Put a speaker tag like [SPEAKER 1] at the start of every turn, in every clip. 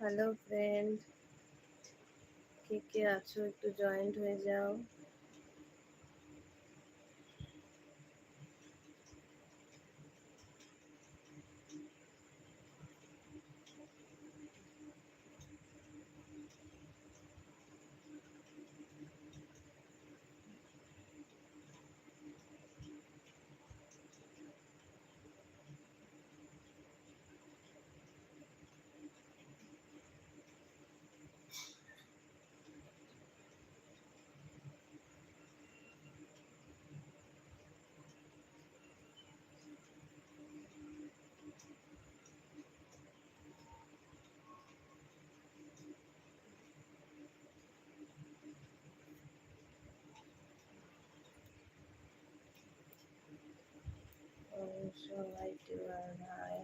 [SPEAKER 1] Hello friend কে কে আছো? একটু joint হয়ে যাও।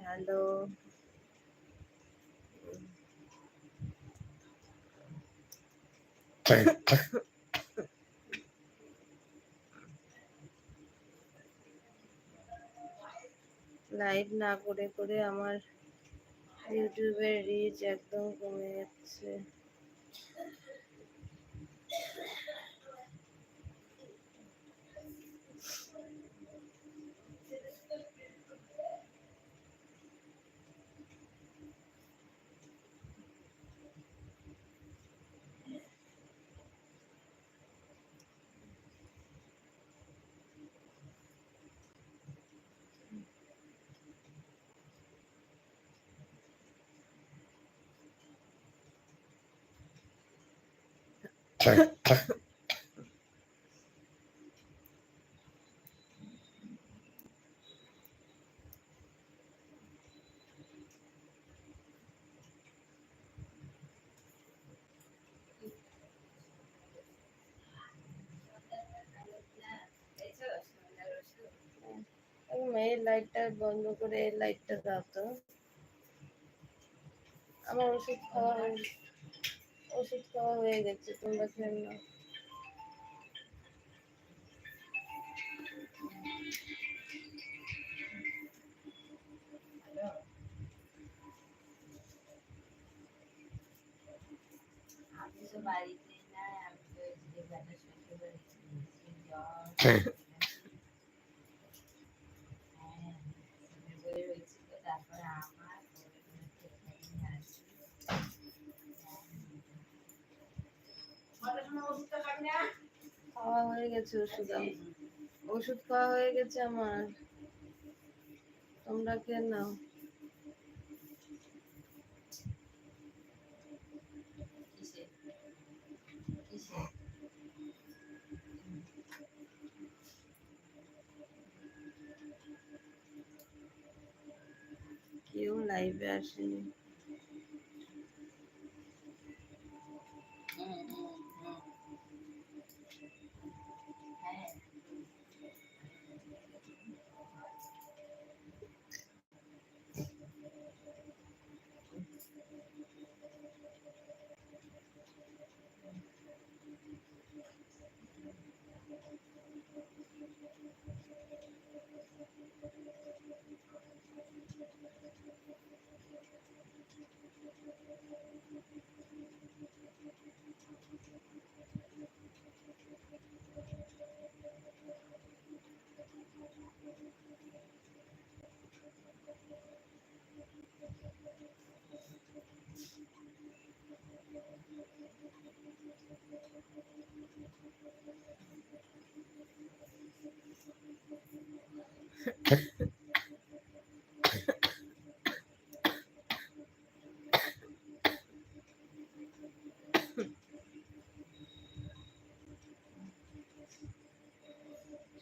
[SPEAKER 1] হ্যালো লাইভ না করে করে আমার ইউটিউবের রিচ একদম কমে যাচ্ছে। এই লাইটটা বন্ধ করে এই লাইটটা দাও তো। আমার ওষুধ খাওয়া হয়ে ওষুধ খাওয়া হয়ে গেছে তোমরা খেয়ে নাও।
[SPEAKER 2] আমি তো বাড়িতে নাই আমি তো বাড়িতে গেছি জ্বর
[SPEAKER 3] হ্যাঁ।
[SPEAKER 2] হ্যাঁ আমি বই হয়েছিল তারপরে আমার পরে হচ্ছে এখানে আসি
[SPEAKER 1] খাওয়া হয়ে গেছে ওষুধ ওষুধ খাওয়া হয়ে গেছে আমার। তোমরা খেয়ে নাও। কেউ লাইভে আসেনি
[SPEAKER 2] হুম হুম হুম হ্যাঁ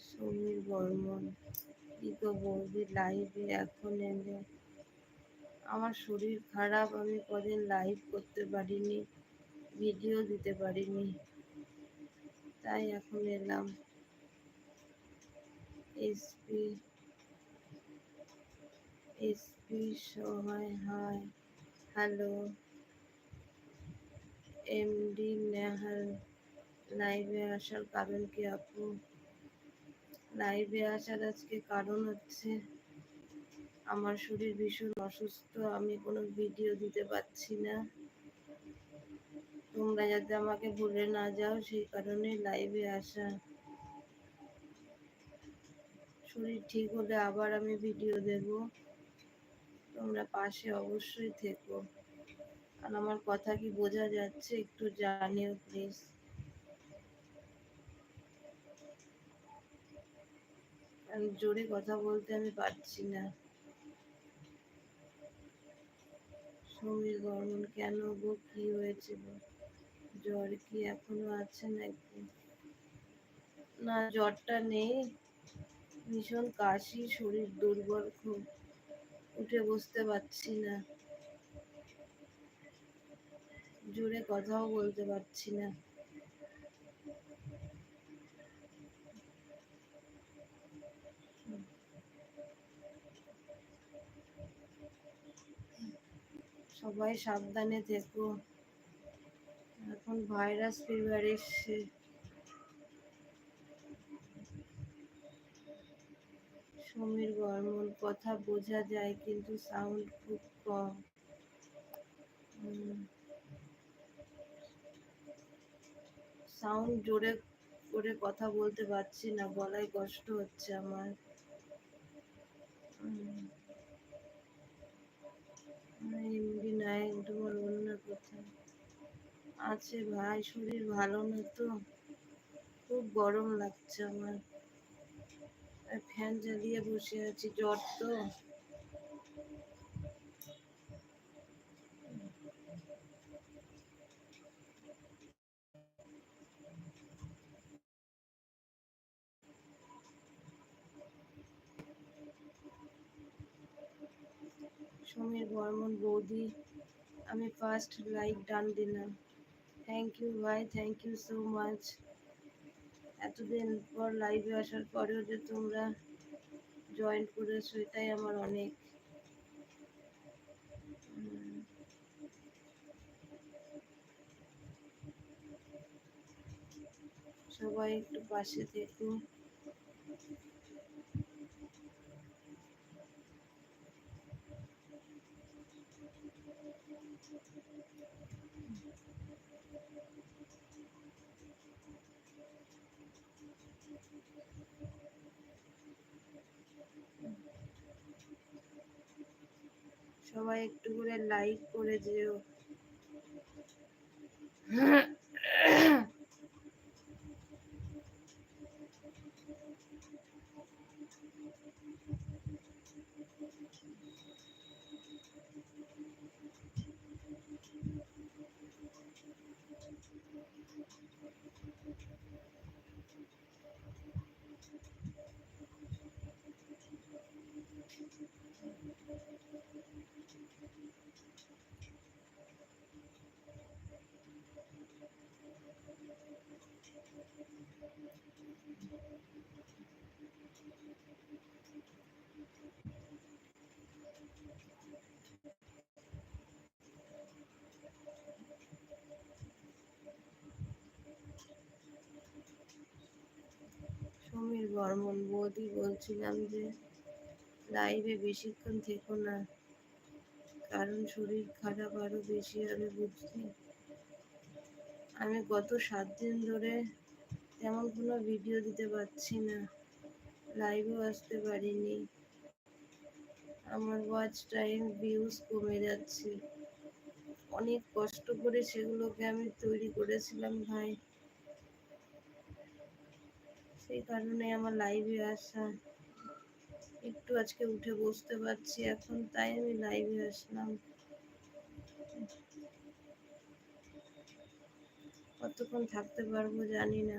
[SPEAKER 1] সমীর বর্মন কি তো বলবি? লাইভে এখন এলে আমার শরীর খারাপ, আমি কদিন লাইভ করতে পারিনি ভিডিও দিতে পারিনি। তাই এখন এলাম। SP SP Sahay hi hello MD Nehal লাইভে আসার কারণ কি আপু? লাইভে আসার আজকে কারণ হচ্ছে আমার শরীর ভীষণ অসুস্থ, আমি কোনো ভিডিও দিতে পারছি না। তোমরা যাতে আমাকে ভুলে না যাও, সেই কারণে লাইভে আসা। শরীর ঠিক হলে আবার আমি ভিডিও দেব। তোমরা পাশে অবশ্যই থেকো। আর আমার কথা কি বোঝা যাচ্ছে একটু জানিও প্লিজ আমি জোরে কথা বলতে আমি পারছি না। সমীর বর্মন, কেন গো? কি হয়েছে জ্বর কি এখনও আছে নাকি? না, জ্বরটা নেই। ভীষণ কাশি, শরীর দুর্বল খুব। উঠে বসতে পারছি না। জোরে কথাও বলতে পারছি না। সবাই সাবধানে থেকো। এখন ভাইরাস ফিভার এসছে। সমীর বর্মন, কথা বোঝা যায় কিন্তু সাউন্ড খুব কম। সাউন্ড জোরে করে কথা বলতে পারছি না গলায় কষ্ট হচ্ছে আমার। এমডি নায়ক অন্য কোথায় আছে ভাই, শরীর ভালো না তো। খুব গরম লাগছে আমার। ফ্যান জ্বালিয়ে বসে আছি, জ্বর তো। সমীর বর্মন বৌদি, আমি ফার্স্ট লাইক ডান দিলাম থ্যাংক ইউ ভাই থ্যাংক ইউ সো মাচ এতদিন পর লাইভে আসার পরেও যে তোমরা জয়েন করেছ, এটাই আমার অনেক। সবাই একটু পাশে থেকো। সবাই একটু করে লাইক করে যেও। সমীর বর্মন বৌদি বলছিলাম যে লাইভে বেশিক্ষণ থেকো না, কারণ শরীর খারাপ আরও বেশি হবে বুঝলি আমি গত সাত দিন ধরে তেমন কোনো ভিডিও দিতে পারছি না। লাইভও আসতে পারিনি। আমার ওয়াচ টাইম ভিউজ কমে যাচ্ছে। অনেক কষ্ট করে সেগুলোকে আমি তৈরি করেছিলাম ভাই। সেই কারণে আমার লাইভে আসা। একটু আজকে উঠে বসতে পারছি, এখন তাই আমি লাইভে আসলাম। কতক্ষণ থাকতে পারব জানি না।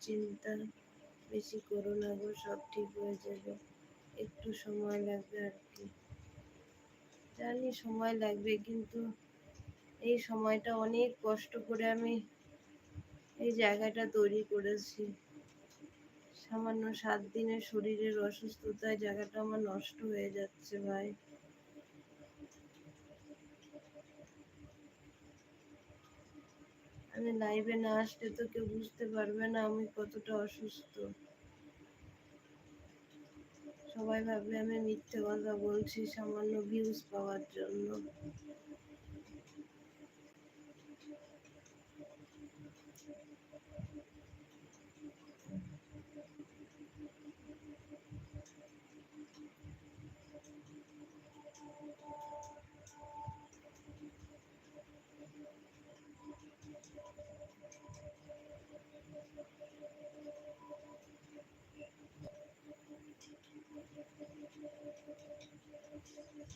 [SPEAKER 1] চিন্তা বেশি করো না গো, সব ঠিক হয়ে যাবে। একটু সময় লাগবে আর কি। জানি সময় লাগবে, কিন্তু এই সময়টা অনেক কষ্ট করে আমি এই জায়গাটা তৈরি করেছি। সামান্য সাত দিনের শরীরের অসুস্থতায় জায়গাটা আমার নষ্ট হয়ে যাচ্ছে ভাই। আমি লাইভে না আসলে তো কেউ বুঝতে পারবে না আমি কতটা অসুস্থ। সবাই ভাবে আমি মিথ্যে কথা বলছি, সামান্য ভিউজ পাওয়ার জন্য।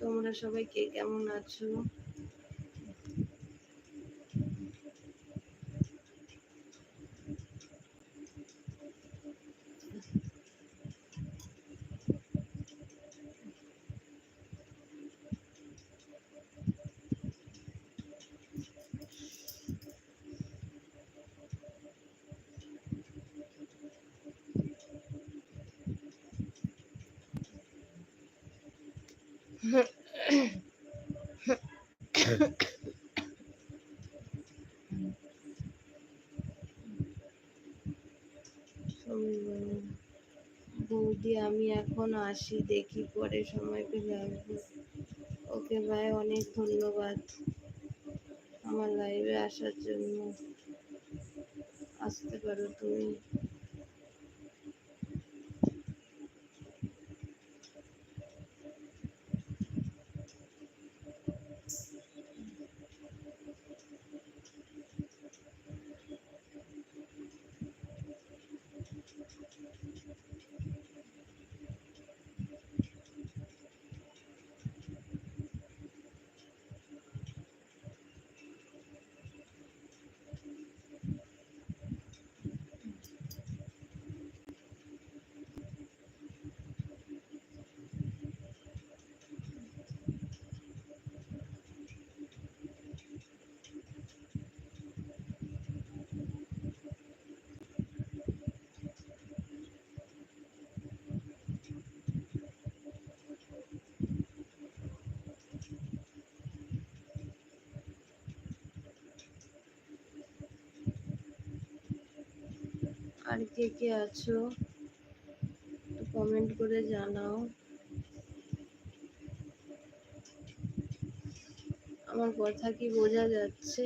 [SPEAKER 1] তোমরা সবাই কে কেমন আছো? বৌদি, আমি এখন আসি, দেখি পরে সময় পেলে আসব। ওকে ভাই, অনেক ধন্যবাদ আমার লাইভে আসার জন্য। আসতে পারো তুমি। আর কে কে আছো? কমেন্ট করে জানাও। আমার কথা কি বোঝা যাচ্ছে?